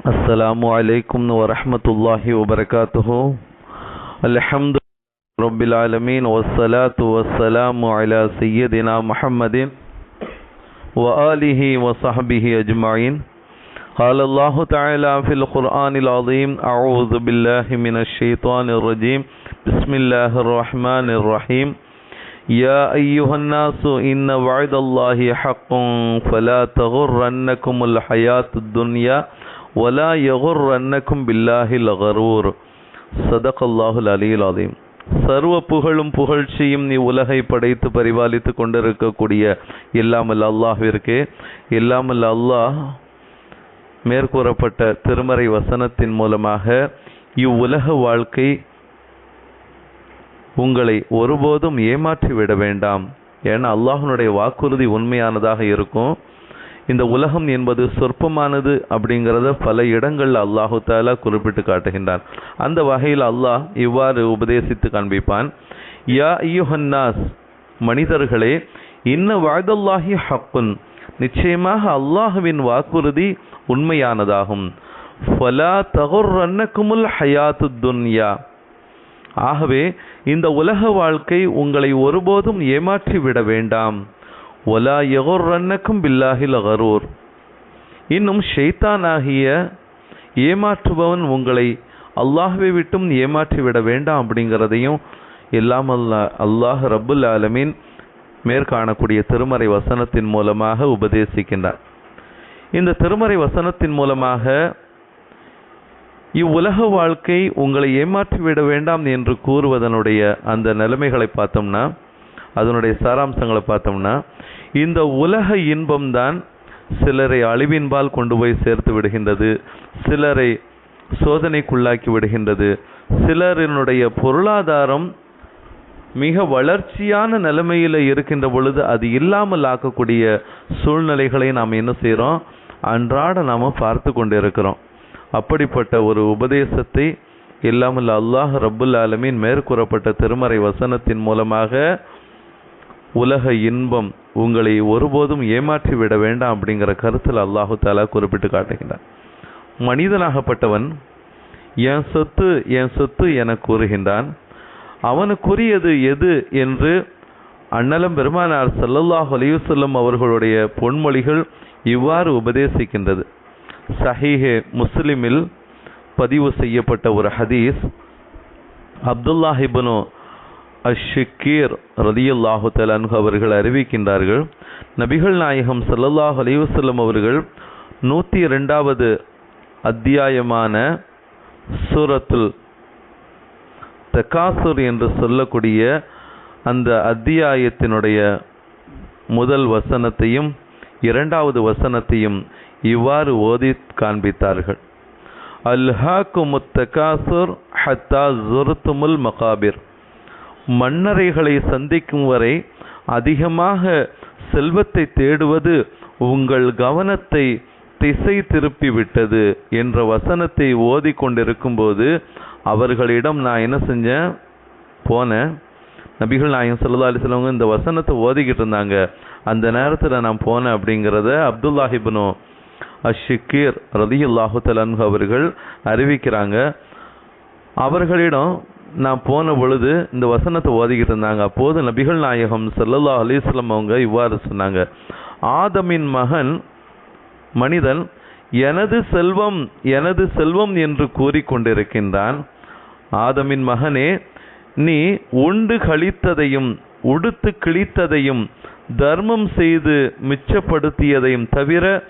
السلام عليكم ورحمة الله وبركاته. الحمد لله رب العالمين والصلاة والسلام على سيدنا محمد وآله وصحبه أجمعين. قال الله تعالى في القرآن العظيم أعوذ بالله من الشيطان الرجيم. بسم الله الرحمن الرحيم. يا أيها الناس إن وعد الله حق فلا تغرنكم الحياة الدنيا ஒலா யகுர் அன்னக்கும் பில்லாஹில் அகரூர் சதக் அல்லாஹுல் அலியில் அதீம் சர்வ புகழும் புகழ்ச்சியும் நீ உலகை படைத்து பரிபாலித்து கொண்டிருக்கக்கூடிய இல்லாமல் அல்லாஹிற்கு இல்லாமல் அல்லாஹ் மேற்கூறப்பட்ட திருமறை வசனத்தின் மூலமாக இவ்வுலக வாழ்க்கை உங்களை ஒருபோதும் ஏமாற்றி விட வேண்டாம் ஏன்னா அல்லாஹனுடைய வாக்குறுதி உண்மையானதாக இருக்கும் இந்த உலகம் என்பது சொற்பமானது அப்படிங்கிறத பல இடங்களில் அல்லாஹு தாலா குறிப்பிட்டு காட்டுகின்றான். அந்த வகையில் அல்லாஹ் இவ்வாறு உபதேசித்து காண்பிப்பான். யா ஐயுஹன்னாஸ் மனிதர்களே இன்ன வாய்தல்லாஹி ஹக்குன் நிச்சயமாக அல்லாஹுவின் வாக்குறுதி உண்மையானதாகும். ஃபலா தகுர்ரன்னக்குமுல் ஹயாத்து துன்யா. ஆகவே இந்த உலக வாழ்க்கை உங்களை ஒருபோதும் ஏமாற்றி விட வேண்டாம். ஒலா எகோர்ரன்னக்கும் பில்லாஹில் அகரூர் இன்னும் ஷெய்தானாகிய ஏமாற்றுபவன் உங்களை அல்லாஹுவை விட்டும் ஏமாற்றி விட வேண்டாம் அப்படிங்கிறதையும் எல்லாம் அல்லா அல்லாஹ் ரபுல் ஆலமீன் மேற்காணக்கூடிய திருமறை வசனத்தின் மூலமாக உபதேசிக்கின்றார். இந்த திருமறை வசனத்தின் மூலமாக இவ்வுலக வாழ்க்கை உங்களை ஏமாற்றி விட வேண்டாம் என்று கூறுவதனுடைய அந்த நிலைமைகளை பார்த்தோம்னா அதனுடைய சாராம்சங்களை பார்த்தோம்னா இந்த உலக இன்பம்தான் சிலரை அழிவின்பால் கொண்டு போய் சேர்த்து விடுகின்றது சிலரை சோதனைக்குள்ளாக்கி விடுகின்றது சிலரினுடைய பொருளாதாரம் மிக வளர்ச்சியான நிலைமையில் இருக்கின்ற பொழுது அது இல்லாமல் ஆக்கக்கூடிய சூழ்நிலைகளை நாம் என்ன செய்கிறோம் அன்றாட நாம் பார்த்து கொண்டு இருக்கிறோம் அப்படிப்பட்ட ஒரு உபதேசத்தை இல்லாமல் அல்லாஹ் ரபுல் ஆலமீன் மேற்கூறப்பட்ட திருமறை வசனத்தின் மூலமாக உலக இன்பம் உங்களை ஒருபோதும் ஏமாற்றி விட வேண்டாம் அப்படிங்கிற கருத்தில் அல்லாஹு தாலா குறிப்பிட்டு காட்டுகின்றான். மனிதனாகப்பட்டவன் என் சொத்து என் சொத்து என கூறுகின்றான். அவனுக்குரியது எது என்று அண்ணலம் பெருமானார் சல்லல்லாஹ் அலிவசல்லம் அவர்களுடைய பொன்மொழிகள் இவ்வாறு உபதேசிக்கின்றது. சஹீஹே முஸ்லிமில் பதிவு செய்யப்பட்ட ஒரு ஹதீஸ் அப்துல்லாஹிபனோ அஷிக்கீர் ரதியுல்லாஹு தலன்ஹு அவர்கள் அறிவிக்கின்றார்கள். நபிகள் நாயகம் சல்லல்லாஹ் அலிவசல்லம் அவர்கள் நூற்றி ரெண்டாவது அத்தியாயமான சூரத்துல் தக்காசுர் என்று சொல்லக்கூடிய அந்த அத்தியாயத்தினுடைய முதல் வசனத்தையும் இரண்டாவது வசனத்தையும் இவ்வாறு ஓதி காண்பித்தார்கள். அல்ஹாக்குமுத் தகாசுர் ஹத்தா ஜுர்துமுல் மகாபிர். மன்னரைகளை சந்திக்கும் வரை அதிகமாக செல்வத்தை தேடுவது உங்கள் கவனத்தை திசை திருப்பி விட்டது என்ற வசனத்தை ஓதி கொண்டிருக்கும்போது அவர்களிடம் நான் என்ன செஞ்சேன்? போனேன். நபிகள் நாயகம் சல்லா அலிஸ்லவங்க இந்த வசனத்தை ஓதிக்கிட்டு இருந்தாங்க. அந்த நேரத்தில் நான் போனேன் அப்படிங்கிறத அப்துல்லாஹிபனோ அஷிக்கீர் ரதியுல்லாஹு தலன்ஹு அவர்கள் அறிவிக்கிறாங்க. அவர்களிடம் நான் போன பொழுது இந்த வசனத்தை ஓதிக்கிட்டு இருந்தாங்க. அப்போது நபிகள் நாயகம் சல்லல்லா அலிஸ்லம் அவங்க இவ்வாறு சொன்னாங்க. ஆதமின் மகன் மனிதன் எனது செல்வம் எனது செல்வம் என்று கூறிக்கொண்டிருக்கின்றான். ஆதமின் மகனே நீ உண்டு கழித்ததையும் உடுத்து கிழித்ததையும் தர்மம் செய்து மிச்சப்படுத்தியதையும் தவிர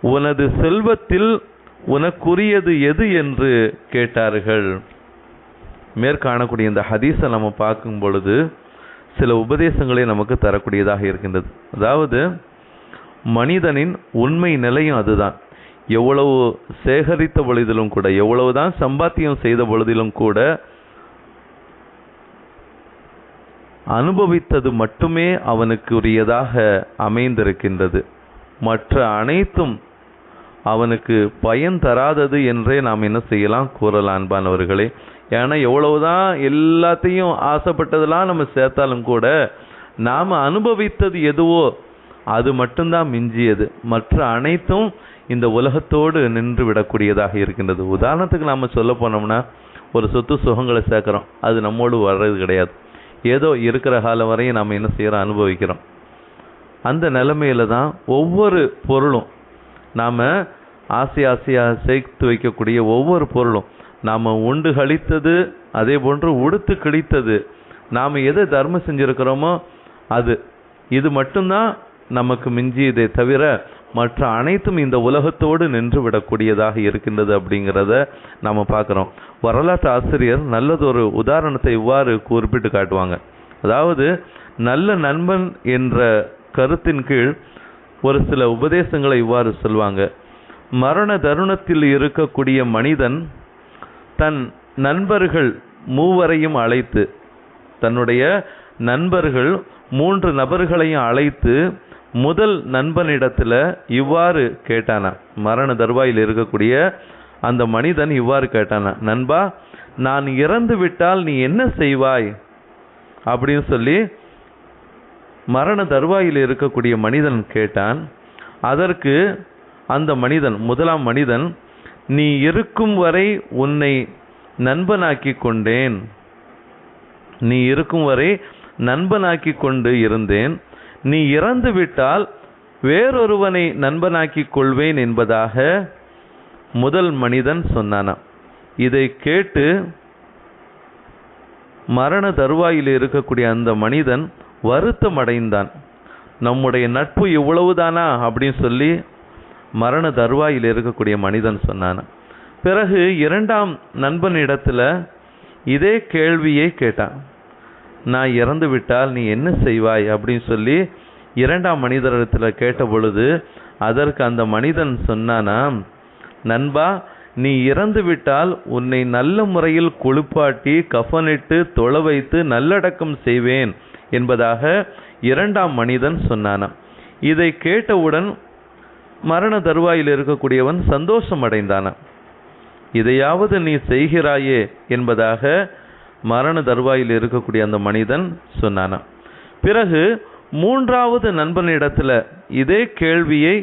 உனது செல்வத்தில் உனக்குரியது எது? என்று கேட்டார்கள். மேற்காணக்கூடிய இந்த ஹதீஸை நம்ம பார்க்கும் பொழுது சில உபதேசங்களை நமக்கு தரக்கூடியதாக இருக்கின்றது. அதாவது மனிதனின் உண்மை நிலையும் அதுதான். எவ்வளவு சேகரித்த பொழுதிலும் கூட எவ்வளவுதான் சம்பாத்தியம் செய்த பொழுதிலும் கூட அனுபவித்தது மட்டுமே அவனுக்குரியதாக அமைந்திருக்கின்றது. மற்ற அனைத்தும் அவனுக்கு பயன் தராதது என்றே நாம் என்ன செய்யலாம்? கூறலாம் அன்பானவர்களே. ஏன்னா எவ்வளவுதான் எல்லாத்தையும் ஆசைப்பட்டதெல்லாம் நம்ம சேர்த்தாலும் கூட நாம் அனுபவித்தது எதுவோ அது மட்டும்தான் மிஞ்சியது. மற்ற அனைத்தும் இந்த உலகத்தோடு நின்று விடக்கூடியதாக இருக்கின்றது. உதாரணத்துக்கு நாம் சொல்ல போனோம்னா ஒரு சொத்து சுகங்களை சேர்க்குறோம். அது நம்மோடு வர்றது கிடையாது. ஏதோ இருக்கிற காலம் வரையும் நாம் என்ன செய்கிறோம் அனுபவிக்கிறோம். அந்த நிலைமையில தான் ஒவ்வொரு பொருளும் நாம் ஆசை ஆசையாக சேர்த்து வைக்கக்கூடிய ஒவ்வொரு பொருளும் நாம் உண்டு கழித்தது அதே போன்று உடுத்து கிழித்தது. நாம் எதை தர்மம் செஞ்சுருக்கிறோமோ அது. இது மட்டும்தான் நமக்கு மிஞ்சியதே தவிர மற்ற அனைத்தும் இந்த உலகத்தோடு நின்று விடக்கூடியதாக இருக்கின்றது அப்படிங்கிறத நாம் பார்க்குறோம். வரலாற்று ஆசிரியர் நல்லதொரு உதாரணத்தை இவ்வாறு குறிப்பிட்டு காட்டுவாங்க. அதாவது நல்ல நண்பன் என்ற கருத்தின் கீழ் ஒரு சில உபதேசங்களை இவ்வாறு சொல்வாங்க. மரண தருணத்தில் இருக்கக்கூடிய மனிதன் தன் நண்பர்கள் மூவரையும் அழைத்து தன்னுடைய நண்பர்கள் மூன்று நபர்களையும் அழைத்து முதல் நண்பனிடத்தில் இவ்வாறு கேட்டானா. மரண தருவாயில் இருக்கக்கூடிய அந்த மனிதன் இவ்வாறு கேட்டானா. நண்பா நான் இறந்து விட்டால் நீ என்ன செய்வாய்? அப்படின்னு சொல்லி மரண தருவாயில் இருக்கக்கூடிய மனிதன் கேட்டான். அதற்கு அந்த மனிதன் முதலாம் மனிதன் நீ இருக்கும் வரை உன்னை நண்பனாக்கி கொண்டேன். நீ இருக்கும் வரை நண்பனாக்கி கொண்டு இருந்தேன். நீ இறந்து விட்டால் வேறொருவனை நண்பனாக்கிக் கொள்வேன் என்பதாக முதல் மனிதன் சொன்னானாம். இதை கேட்டு மரண தருவாயில் இருக்கக்கூடிய அந்த மனிதன் வருத்தம் அடைந்தான் நம்முடைய நட்பு இவ்வளவுதானா? அப்படின்னு சொல்லி மரண தருவாயில் இருக்கக்கூடிய மனிதன் சொன்னான். பிறகு இரண்டாம் நண்பனிடத்தில் இதே கேள்வியை கேட்டான். நான் இறந்து விட்டால் நீ என்ன செய்வாய்? அப்படின்னு சொல்லி இரண்டாம் மனிதரிடத்தில் கேட்ட பொழுது அதற்கு அந்த மனிதன் சொன்னானாம் நண்பா நீ இறந்து விட்டால் உன்னை நல்ல முறையில் குளிப்பாட்டி கஃனிட்டு தொலை வைத்து நல்லடக்கம் செய்வேன் என்பதாக இரண்டாம் மனிதன் சொன்னானாம். இதை கேட்டவுடன் மரண தருவாயில் இருக்கக்கூடியவன் சந்தோஷம் அடைந்தானாம் இதையாவது நீ செய்கிறாயே என்பதாக மரண தருவாயில் இருக்கக்கூடிய அந்த மனிதன் சொன்னானாம் பிறகு மூன்றாவது நண்பனிடத்தில் இதே கேள்வியை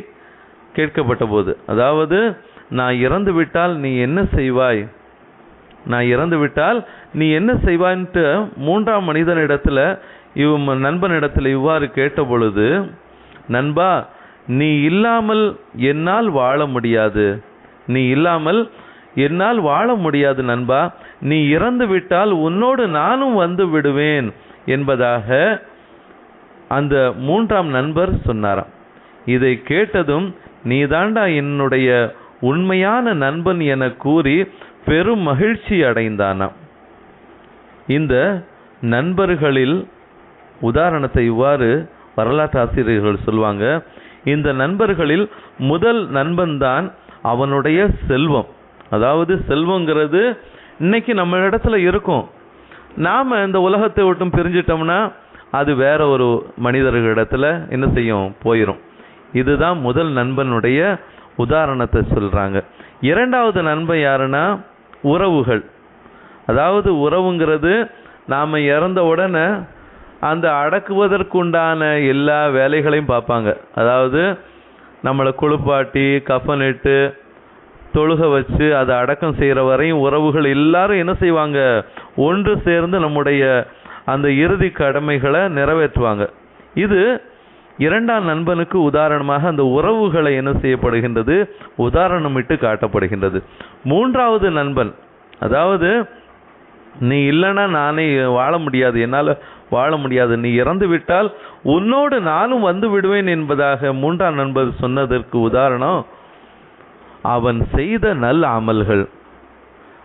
கேட்கப்பட்ட போது அதாவது நான் இறந்து விட்டால் நீ என்ன செய்வாய்? நான் இறந்து விட்டால் நீ என்ன செய்வாய்ன்ட்டு மூன்றாம் மனிதனிடத்தில் இவ் நண்பனிடத்தில் இவ்வாறு கேட்ட பொழுது நண்பா நீ இல்லாமல் என்னால் வாழ முடியாது. நீ இல்லாமல் என்னால் வாழ முடியாது நண்பா. நீ இறந்து விட்டால் உன்னோடு நானும் வந்து விடுவேன் என்பதாக அந்த மூன்றாம் நண்பர் சொன்னாராம். இதை கேட்டதும் நீதாண்டா என்னுடைய உண்மையான நண்பன் என கூறி பெரும் மகிழ்ச்சி அடைந்தானாம். இந்த நண்பர்களில் உதாரணத்தை இவ்வாறு வரலாற்று ஆசிரியர்கள் சொல்லுவாங்க இந்த நண்பர்களில் முதல் நண்பன்தான் அவனுடைய செல்வம். அதாவது செல்வங்கிறது இன்னைக்கு நம்ம இடத்துல இருக்கும். நாம் இந்த உலகத்தை விட்டும் பிரிஞ்சிட்டோம்னா அது வேற ஒரு மனிதர்களிடத்துல என்ன செய்யும்? போயிடும் இதுதான் முதல் நண்பனுடைய உதாரணத்தை சொல்கிறாங்க இரண்டாவது நண்பன் யாருன்னா? உறவுகள். அதாவது உறவுங்கிறது நாம் இறந்த உடனே அந்த அடக்குவதற்குண்டான எல்லா வேலைகளையும் பார்ப்பாங்க. அதாவது நம்மளை குளிப்பாட்டி கஃனிட்டு தொழுக வச்சு அதை அடக்கம் செய்கிற வரையும் உறவுகள் எல்லாரும் என்ன செய்வாங்க? ஒன்று சேர்ந்து நம்முடைய அந்த இறுதி கடமைகளை நிறைவேற்றுவாங்க. இது இரண்டாம் நண்பனுக்கு உதாரணமாக அந்த உறவுகளை என்ன செய்யப்படுகின்றது? உதாரணமிட்டு காட்டப்படுகின்றது. மூன்றாவது நண்பன் அதாவது நீ இல்லைன்னா நானே வாழ முடியாது. என்னால் வாழ முடியாது. நீ இறந்து விட்டால் உன்னோடு நானும் வந்து விடுவேன் என்பதாக மூன்றாம் நண்பர் சொன்னதற்கு உதாரணம் அவன் செய்த நல்ல அமல்கள்.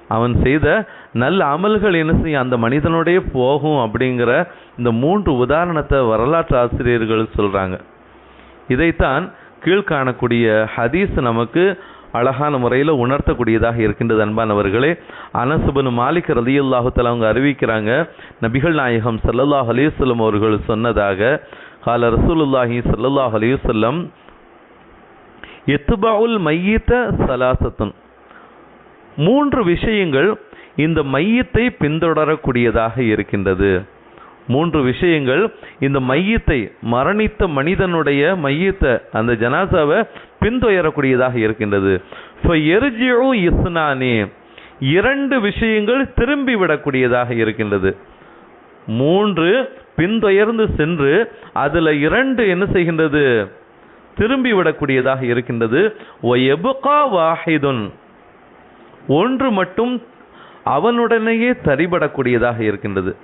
அவன் செய்த நல்ல அமல்கள் என்ன செய்யும்? அந்த மனிதனுடைய போகும் அப்படிங்கிற இந்த மூன்று உதாரணத்தை வரலாற்று ஆசிரியர்கள் சொல்றாங்க. இதைத்தான் கீழ்காணக்கூடிய ஹதீஸ் நமக்கு அழகான முறையில் உணர்த்தக்கூடியதாக இருக்கின்றது அன்பானவர்களே. அனசுபனு மாலிக் ரதியுல்லாஹுத்தல் அவங்க அறிவிக்கிறாங்க நபிகள் நாயகம் சல்லல்லாஹ் அலைஹி அவர்கள் சொன்னதாக கால ரசூலுல்லாஹி சல்லல்லாஹ் அலைஹி எத்துபாவுல் மையத்த மையீத்த சலாசத்துன். மூன்று விஷயங்கள் இந்த மையத்தை பின்தொடரக்கூடியதாக இருக்கின்றது. மூன்று விஷயங்கள். இந்த மையத்தை மரணித்த மனிதனுடைய மையத்தை அந்த ஜனாசாவை பின்தொயரக்கூடியதாக இருக்கின்றது. ஃபயர்ஜிஉ இஸ்னானி. இரண்டு விஷயங்கள் திரும்பி விடக்கூடியதாக இருக்கின்றது. மூன்று பின்தொயர்ந்து சென்று அதில் இரண்டு என்ன செய்கின்றது? திரும்பி விடக்கூடியதாக இருக்கின்றது. ஒயபுகா வாஹிதுன். ஒன்று மட்டும் அவனுடனேயே தரிபடக்கூடியதாக இருக்கின்றது.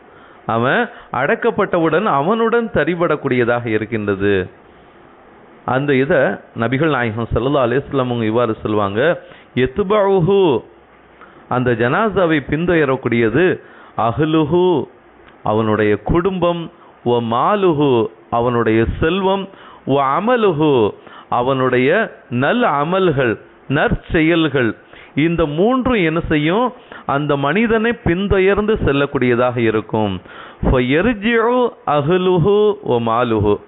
அவன் அடக்கப்பட்டவுடன் அவனுடன் தரிபடக்கூடியதாக இருக்கின்றது. அந்த இதை நபிகள் நாயகம் சல்லா அலைஹி அவங்க இவ்வாறு சொல்லுவாங்க எத்துபஹு அந்த ஜனாசாவை பின்தொயரக்கூடியது அஹ்லுஹு. அவனுடைய குடும்பம் ஓ மாலுஹு அவனுடைய செல்வம் ஓ அமலுஹு அவனுடைய நல் அமல்கள் நற்செயல்கள் இந்த மூன்றும் என்ன செய்யும் அந்த மனிதனை பின்தொயர்ந்து செல்லக்கூடியதாக இருக்கும். ஃபயர்ஜிஉ அஹ்லுஹு ஓ மாலுஹு.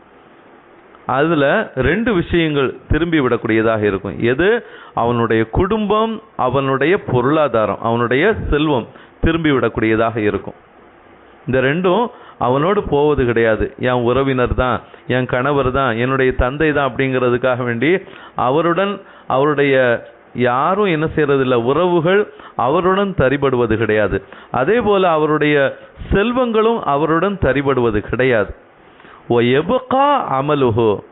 அதில் ரெண்டு விஷயங்கள் திரும்பி விடக்கூடியதாக இருக்கும். எது? அவனுடைய குடும்பம் அவனுடைய பொருளாதாரம் அவனுடைய செல்வம் திரும்பி விடக்கூடியதாக இருக்கும். இந்த ரெண்டும் அவனோடு போவது கிடையாது. என் உறவினர் தான் என் கணவர் தான் என்னுடைய தந்தை தான் அப்படிங்கிறதுக்காக வேண்டி அவருடன் அவருடைய யாரும் என்ன செய்கிறதில்ல உறவுகள் அவருடன் தரிபடுவது கிடையாது. அதே போல் அவருடைய செல்வங்களும் அவருடன் தரிபடுவது கிடையாது. ஓ எபுகா அமலுஹோ.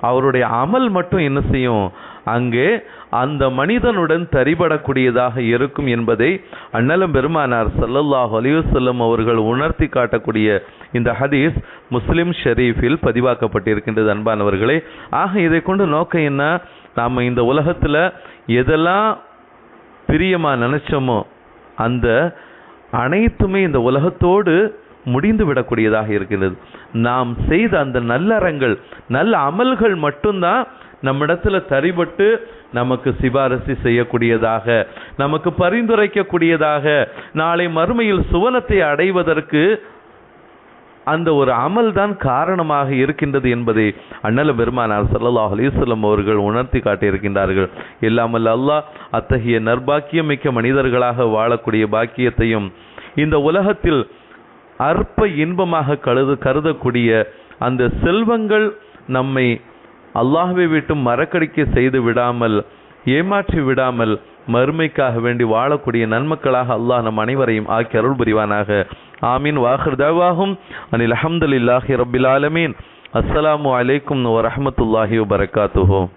அவருடைய அமல் மட்டும் என்ன செய்யும்? அங்கே அந்த மனிதனுடன் தரிபடக்கூடியதாக இருக்கும் என்பதை அண்ணலம் பெருமானார் சல்லல்லாஹ் அலிவசல்லம் அவர்கள் உணர்த்தி காட்டக்கூடிய இந்த ஹதீஸ் முஸ்லிம் ஷெரீஃபில் பதிவாக்கப்பட்டிருக்கின்றது அன்பானவர்களே. ஆக இதை கொண்டு நோக்கம் என்ன? நாம் இந்த உலகத்தில் எதெல்லாம் பிரியமாக நினச்சோமோ அந்த அனைத்துமே இந்த உலகத்தோடு முடிந்து விடக்கூடியதாக இருக்கிறது நாம் செய்த அந்த நல்லறங்கள் நல்ல அமல்கள் மட்டும்தான் நம்மிடத்துல தரிபட்டு நமக்கு சிபாரசு செய்யக்கூடியதாக நமக்கு பரிந்துரைக்கக்கூடியதாக நாளை மறுமையில் சுவனத்தை அடைவதற்கு அந்த ஒரு அமல் தான் காரணமாக இருக்கின்றது என்பதை அண்ணல பெருமானார் ஸல்லல்லாஹு அலிஸ்லம் அவர்கள் உணர்த்தி காட்டியிருக்கின்றார்கள். இல்லாமல் அல்லாஹ் அத்தகைய நர்பாக்கியம் மிக்க மனிதர்களாக வாழக்கூடிய பாக்கியத்தையும் இந்த உலகத்தில் அற்ப இன்பமாக கருது கருதக்கூடிய அந்த செல்வங்கள் நம்மை அல்லாஹ்வை விட்டு மறக்கடிக்க செய்து விடாமல் ஏமாற்றி விடாமல் மறுமைக்காக வேண்டி வாழக்கூடிய நன்மக்களாக அல்லாஹ் நம் அனைவரையும் ஆக்கி அருள் புரிவானாக. ஆமீன். வாஹர் தவாகும் அனில் அஹமதுல்லாஹி ரபில் ஆலமீன். அஸ்ஸலாமு அலைக்கும் வரமத்துல்லாஹி வபரகாத்துஹு